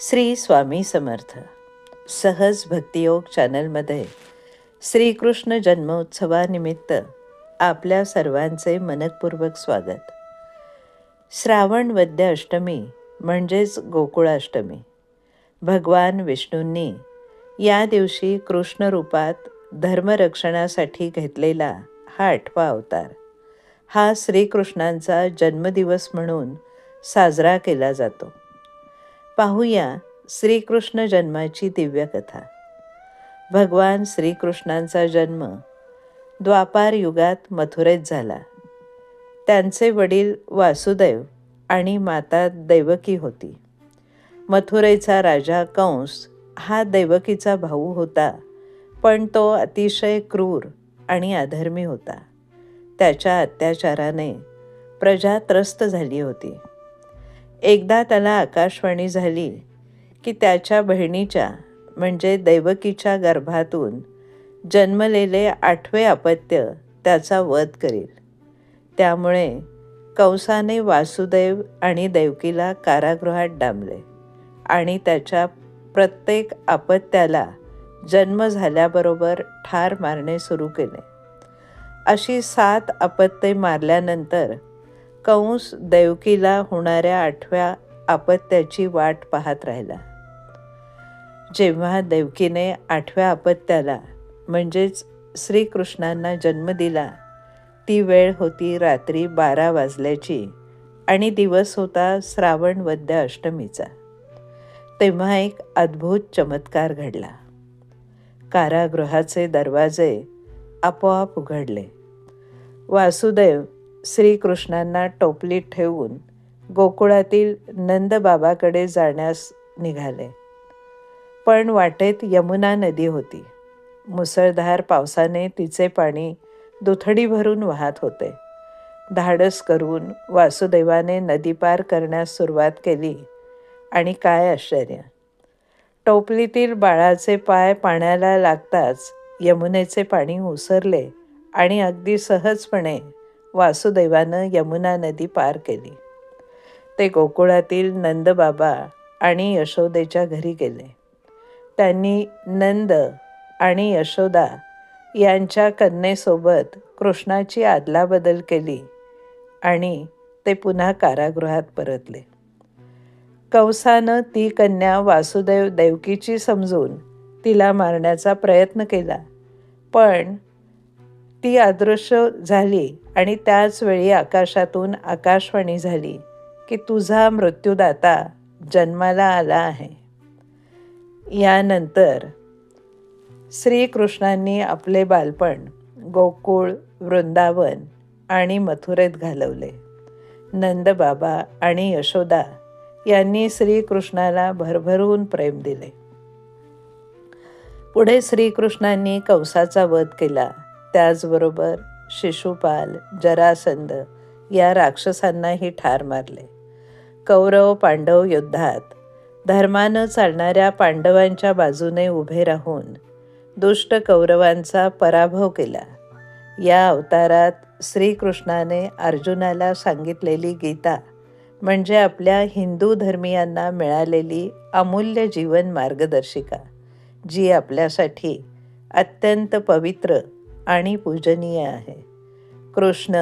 श्री स्वामी समर्थ. सहज भक्तियोग चॅनलमध्ये श्रीकृष्ण जन्मोत्सवानिमित्त आपल्या सर्वांचे मनपूर्वक स्वागत. श्रावण वद्य अष्टमी म्हणजेच गोकुळाष्टमी. भगवान विष्णूंनी या दिवशी कृष्ण रूपात धर्मरक्षणासाठी घेतलेला हा आठवा अवतार. हा श्रीकृष्णांचा जन्मदिवस म्हणून साजरा केला जातो. पाहूया श्रीकृष्ण जन्माची दिव्यकथा भगवान श्रीकृष्णांचा जन्म द्वापार युगात मथुरेत झाला. त्यांचे वडील वासुदेव आणि माता दैवकी होती. मथुरेचा राजा कंस हा दैवकीचा भाऊ होता पण तो अतिशय क्रूर आणि अधर्मी होता. त्याच्या अत्याचाराने प्रजा त्रस्त झाली होती. एकदा त्याला आकाशवाणी झाली की त्याच्या बहिणीच्या म्हणजे दैवकीच्या गर्भातून जन्मलेले आठवे अपत्य त्याचा वध करील. त्यामुळे कंसाने वासुदेव आणि देवकीला कारागृहात डांबले आणि त्याच्या प्रत्येक अपत्याला जन्म झाल्याबरोबर ठार मारणे सुरू केले. अशी सात अपत्ये मारल्यानंतर कंस देवकीला होणाऱ्या आठव्या अपत्याची वाट पाहत राहिला. जेव्हा देवकीने आठव्या अपत्याला म्हणजेच श्रीकृष्णांना जन्म दिला ती वेळ होती रात्री बारा वाजल्याची आणि दिवस होता श्रावण वद्य अष्टमीचा. तेव्हा एक अद्भुत चमत्कार घडला. कारागृहाचे दरवाजे आपोआप उघडले. वासुदेव श्रीकृष्णांना टोपलीत ठेवून गोकुळातील नंदबाबाकडे जाण्यास निघाले. पण वाटेत यमुना नदी होती. मुसळधार पावसाने तिचे पाणी दुथडी भरून वाहत होते. धाडस करून वासुदेवाने नदी पार करण्यास सुरुवात केली आणि काय आश्चर्य! टोपलीतील बाळाचे पाय पाण्याला लागताच यमुनेचे पाणी ओसरले आणि अगदी सहजपणे वासुदेवानं यमुना नदी पार केली. ते गोकुळातील नंदबाबा आणि यशोदेच्या घरी गेले. त्यांनी नंद आणि यशोदा यांच्या कन्येसोबत कृष्णाची आदलाबदल केली आणि ते पुन्हा कारागृहात परतले. कंसानं ती कन्या वासुदेव देवकीची समजून तिला मारण्याचा प्रयत्न केला पण ती अदृश्य झाली आणि त्याच वेळी आकाशातून आकाशवाणी झाली की तुझा मृत्यूदाता जन्माला आला आहे. यानंतर श्रीकृष्णांनी आपले बालपण गोकुळ वृंदावन आणि मथुरेत घालवले. नंदबाबा आणि यशोदा यांनी श्रीकृष्णाला भरभरून प्रेम दिले. पुढे श्रीकृष्णांनी कंसाचा वध केला. त्याचबरोबर शिशुपाल जरासंध या राक्षसांनाही ठार मारले. कौरव पांडव युद्धात धर्मानं चालणाऱ्या पांडवांच्या बाजूने उभे राहून दुष्ट कौरवांचा पराभव केला. या अवतारात श्रीकृष्णाने अर्जुनाला सांगितलेली गीता म्हणजे आपल्या हिंदू धर्मियांना मिळालेली अमूल्य जीवन मार्गदर्शिका जी आपल्यासाठी अत्यंत पवित्र आणि पूजनीय आहे. कृष्ण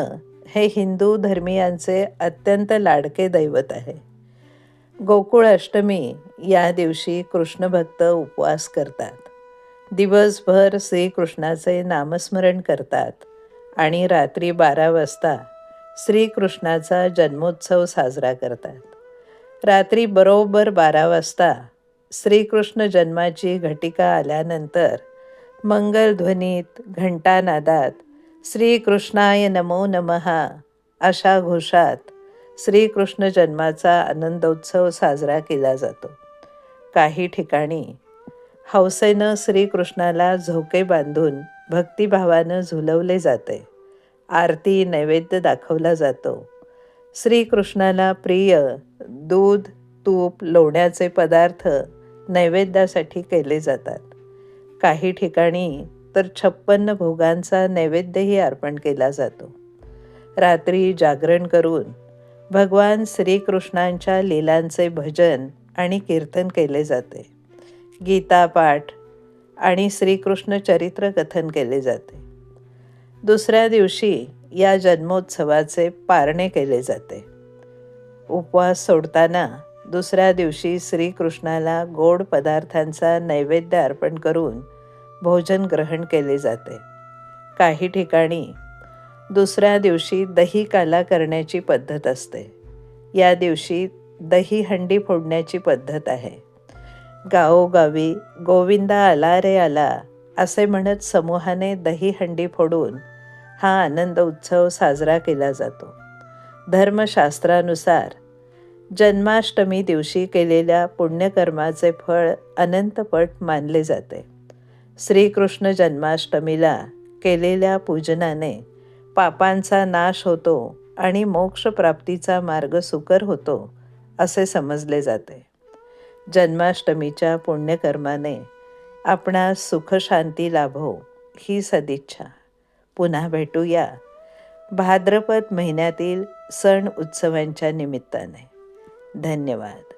हे हिंदू धर्मियांचे अत्यंत लाडके दैवत आहे. गोकुळ अष्टमी या दिवशी कृष्णभक्त उपवास करतात. दिवसभर श्रीकृष्णाचे नामस्मरण करतात आणि रात्री बारा वाजता श्रीकृष्णाचा जन्मोत्सव साजरा करतात. रात्री बरोबर बारा वाजता श्रीकृष्ण जन्माची घटिका आल्यानंतर मंगलध्वनीत घंटानादात. श्रीकृष्णाय नमो नमहा अशा घोषात श्रीकृष्ण जन्माचा आनंदोत्सव साजरा केला जातो. काही ठिकाणी हौसेनं श्रीकृष्णाला झोके बांधून भक्तिभावानं झुलवले जाते. आरती नैवेद्य दाखवला जातो. श्रीकृष्णाला प्रिय दूध तूप लोण्याचे पदार्थ नैवेद्यासाठी केले जातात. काही ठिकाणी तर छप्पन्न भोगांचा नैवेद्यही अर्पण केला जातो. रात्री जागरण करून भगवान श्रीकृष्णांच्या लीलांचे भजन आणि कीर्तन केले जाते. गीता पाठ आणि श्रीकृष्ण चरित्र कथन केले जाते. दुसऱ्या दिवशी या जन्मोत्सवाचे पारणे केले जाते. उपवास सोडताना दुसऱ्या दिवशी श्रीकृष्णाला गोड पदार्थांचा नैवेद्य अर्पण करून भोजन ग्रहण केले जाते. काही ठिकाणी दुसऱ्या दिवशी दही काला करण्याची पद्धत असते. या दिवशी दही हंडी फोडण्याची पद्धत आहे. गावोगावी गोविंदा आला रे आला असे म्हणत समूहाने दही हंडी फोडून हा आनंद उत्सव साजरा केला जातो. धर्मशास्त्रानुसार जन्माष्टमी दिवशी केलेल्या पुण्यकर्माचे फळ अनंतपट मानले जाते. श्रीकृष्ण जन्माष्टमीला केलेल्या पूजनाने पापांचा नाश होतो आणि मोक्षप्राप्तीचा मार्ग सुकर होतो असे समजले जाते. जन्माष्टमीच्या पुण्यकर्माने आपणास सुखशांती लाभो ही सदिच्छा. पुन्हा भेटूया भाद्रपद महिन्यातील सण उत्सवांच्या निमित्ताने. धन्यवाद.